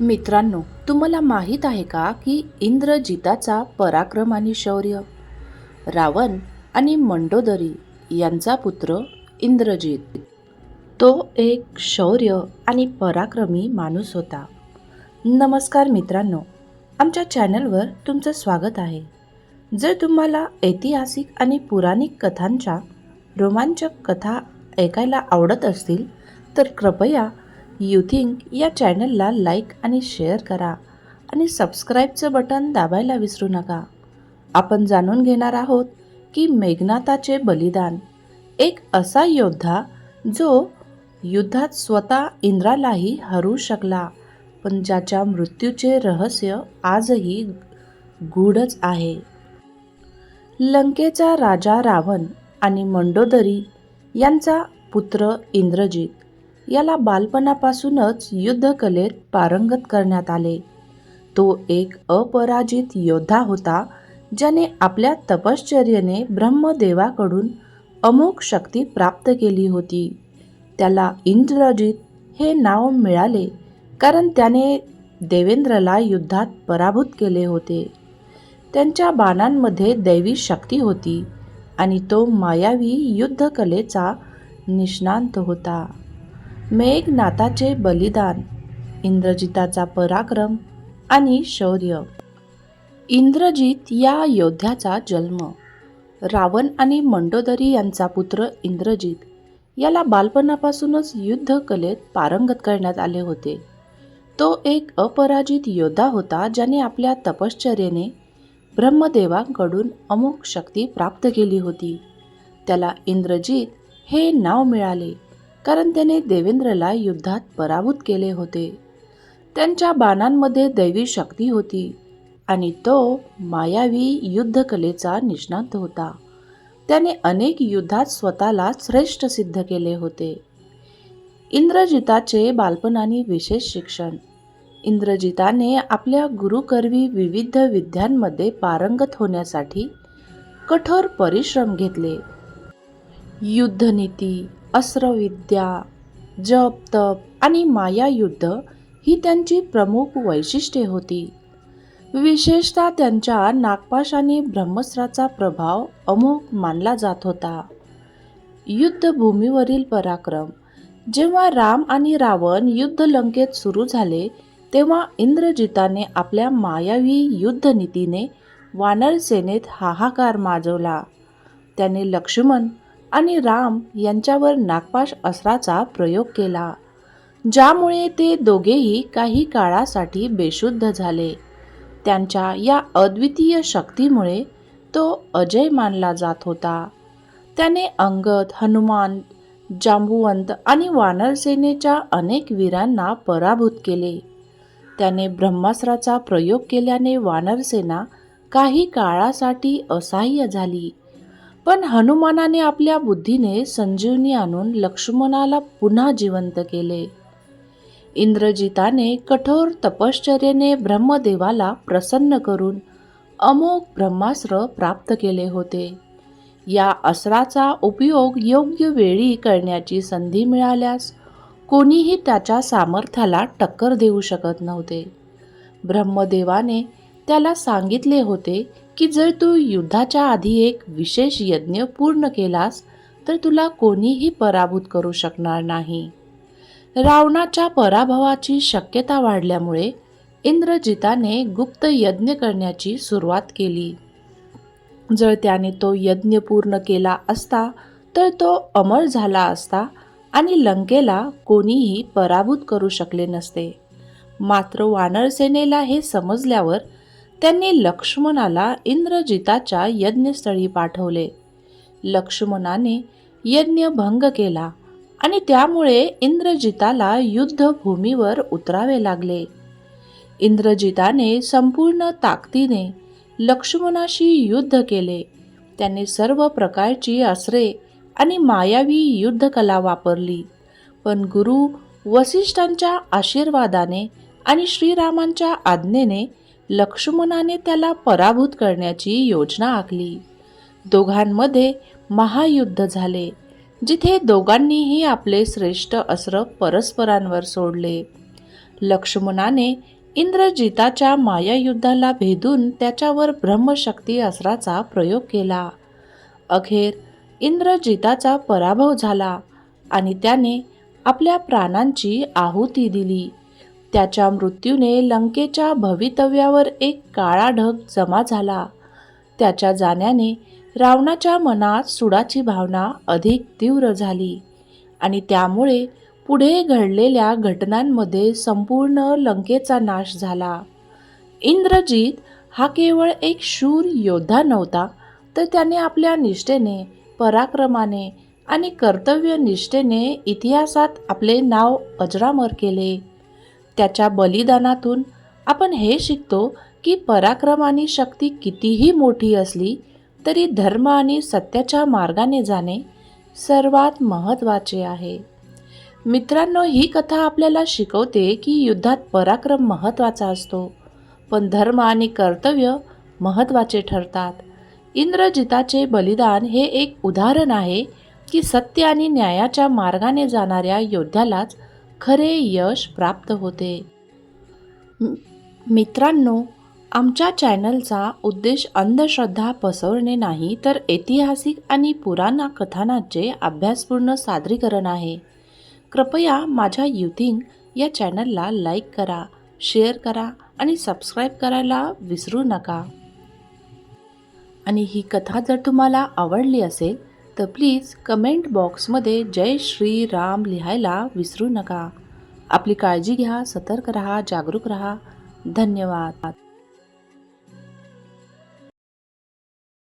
मित्रांनो तुम्हाला माहीत आहे का की इंद्रजिताचा पराक्रम आणि शौर्य? रावण आणि मंडोदरी यांचा पुत्र इंद्रजित. तो एक शौर्य आणि पराक्रमी माणूस होता. नमस्कार मित्रांनो आमच्या चॅनलवर तुमचं स्वागत आहे. जर तुम्हाला ऐतिहासिक आणि पुराणिक कथांच्या रोमांचक कथा ऐकायला आवडत असतील तर कृपया यू थिंक या चॅनलला लाईक आणि शेअर करा आणि सबस्क्राईबचं बटन दाबायला विसरू नका. आपण जाणून घेणार आहोत की मेघनाथाचे बलिदान. एक असा योद्धा जो युद्धात स्वतः इंद्रालाही हरू शकला पण ज्याच्या मृत्यूचे रहस्य आजही गूढच आहे. लंकेचा राजा रावण आणि मंडोदरी यांचा पुत्र इंद्रजित याला बालपणापासूनच युद्धकलेत पारंगत करण्यात आले. तो एक अपराजित योद्धा होता ज्याने आपल्या तपश्चर्येने ब्रह्मदेवाकडून अमोघ शक्ती प्राप्त केली होती. त्याला इंद्रजित हे नाव मिळाले कारण त्याने देवेंद्रला युद्धात पराभूत केले होते. त्यांच्या बाणांमध्ये दैवी शक्ती होती आणि तो मायावी युद्धकलेचा निष्णांत होता. मेघनाथाचे बलिदान इंद्रजिताचा पराक्रम आणि शौर्य. इंद्रजित या योद्ध्याचा जन्म. रावण आणि मंडोदरी यांचा पुत्र इंद्रजित याला बालपणापासूनच युद्धकलेत पारंगत करण्यात आले होते. तो एक अपराजित योद्धा होता ज्याने आपल्या तपश्चर्येने ब्रह्मदेवांकडून अमुक शक्ती प्राप्त केली होती. त्याला इंद्रजित हे नाव मिळाले. कारण त्याने देवेंद्रला युद्धात पराभूत केले होते. त्यांच्या बाणांमध्ये दैवी शक्ती होती आणि तो मायावी युद्धकलेचा निष्णात होता. त्याने अनेक युद्धात स्वतःला श्रेष्ठ सिद्ध केले होते. इंद्रजिताचे बालपणाने विशेष शिक्षण. इंद्रजिताने आपल्या गुरुकर्वी विविध विद्यांमध्ये पारंगत होण्यासाठी कठोर परिश्रम घेतले. युद्धनीती अस्त्रविद्या जप तप आणि मायायुद्ध ही त्यांची प्रमुख वैशिष्ट्ये होती. विशेषतः त्यांच्या नागपाश आणि ब्रह्मस्त्राचा प्रभाव अमोघ मानला जात होता. युद्धभूमीवरील पराक्रम. जेव्हा राम आणि रावण युद्ध लंकेत सुरू झाले तेव्हा इंद्रजिताने आपल्या मायावी युद्धनीतीने वानर सेनेत हाहाकार माजवला. त्याने लक्ष्मण आणि राम यांच्यावर नागपाश अस्त्राचा प्रयोग केला ज्यामुळे ते दोघेही काही काळासाठी बेशुद्ध झाले. त्यांच्या या अद्वितीय शक्तीमुळे तो अजय मानला जात होता. त्याने अंगद हनुमान जांबुवंत आणि वानरसेनेच्या अनेक वीरांना पराभूत केले. त्याने ब्रह्मास्त्राचा प्रयोग केल्याने वानरसेना काही काळासाठी असहाय्य झाली. पण हनुमानाने आपल्या बुद्धीने संजीवनी आणून लक्ष्मणाला पुन्हा जिवंत केले. इंद्रजिताने कठोर तपश्चर्येने ब्रह्मदेवाला प्रसन्न करून अमोघ ब्रह्मास्त्र प्राप्त केले होते. या अस्त्राचा उपयोग योग्य वेळी करण्याची संधी मिळाल्यास कोणीही त्याच्या सामर्थ्याला टक्कर देऊ शकत नव्हते. ब्रह्मदेवाने त्याला सांगितले होते की जर तू युद्धाच्या आधी एक विशेष यज्ञ पूर्ण केलास तर तुला कोणीही पराभूत करू शकणार नाही. रावणाच्या पराभवाची शक्यता वाढल्यामुळे इंद्रजिताने गुप्त यज्ञ करण्याची सुरुवात केली. जर त्याने तो यज्ञ पूर्ण केला असता तर तो अमर झाला असता आणि लंकेला कोणीही पराभूत करू शकले नसते. मात्र वानरसेनेला हे समजल्यावर त्यांनी लक्ष्मणाला इंद्रजिताच्या यज्ञस्थळी पाठवले. लक्ष्मणाने यज्ञ भंग केला आणि त्यामुळे इंद्रजिताला युद्धभूमीवर उतरावे लागले. इंद्रजिताने संपूर्ण ताकदीने लक्ष्मणाशी युद्ध केले. त्याने सर्व प्रकारची आसरे आणि मायावी युद्धकला वापरली. पण गुरु वसिष्ठांच्या आशीर्वादाने आणि श्रीरामांच्या आज्ञेने लक्ष्मणाने त्याला पराभूत करण्याची योजना आखली. दोघांमध्ये महायुद्ध झाले जिथे दोघांनीही आपले श्रेष्ठ अस्त्र परस्परांवर सोडले. लक्ष्मणाने इंद्रजिताच्या मायायुद्धाला भेदून त्याच्यावर ब्रह्मशक्ती अस्त्राचा प्रयोग केला. अखेर इंद्रजिताचा पराभव झाला आणि त्याने आपल्या प्राणांची आहुती दिली. त्याच्या मृत्यूने लंकेच्या भवितव्यावर एक काळा ढग जमा झाला. त्याच्या जाण्याने रावणाच्या मनात सुडाची भावना अधिक तीव्र झाली आणि त्यामुळे पुढे घडलेल्या घटनांमध्ये संपूर्ण लंकेचा नाश झाला. इंद्रजित हा केवळ एक शूर योद्धा नव्हता तर त्याने आपल्या निष्ठेने पराक्रमाने आणि कर्तव्यनिष्ठेने इतिहासात आपले नाव अजरामर केले. त्याच्या बलिदानातून आपण हे शिकतो की पराक्रम आणि शक्ती कितीही मोठी असली तरी धर्म आणि सत्याच्या मार्गाने जाणे सर्वात महत्त्वाचे आहे. मित्रांनो ही कथा आपल्याला शिकवते की युद्धात पराक्रम महत्त्वाचा असतो पण धर्म आणि कर्तव्य महत्त्वाचे ठरतात. इंद्रजिताचे बलिदान हे एक उदाहरण आहे की सत्य आणि न्यायाच्या मार्गाने जाणाऱ्या योद्ध्यालाच खरे यश प्राप्त होते. मित्रांनो आमच्या चॅनलचा उद्देश अंधश्रद्धा पसरणे नाही तर ऐतिहासिक आणि पुराणा कथानाचे अभ्यासपूर्ण सादरीकरण आहे. कृपया माझ्या युथिंग या चॅनलला लाईक करा शेअर करा आणि सबस्क्राईब करायला विसरू नका. आणि ही कथा जर तुम्हाला आवडली असेल तर प्लीज कमेंट बॉक्समध्ये जय श्री राम लिहायला विसरू नका. आपली काळजी घ्या सतर्क रहा जागरूक रहा. धन्यवाद.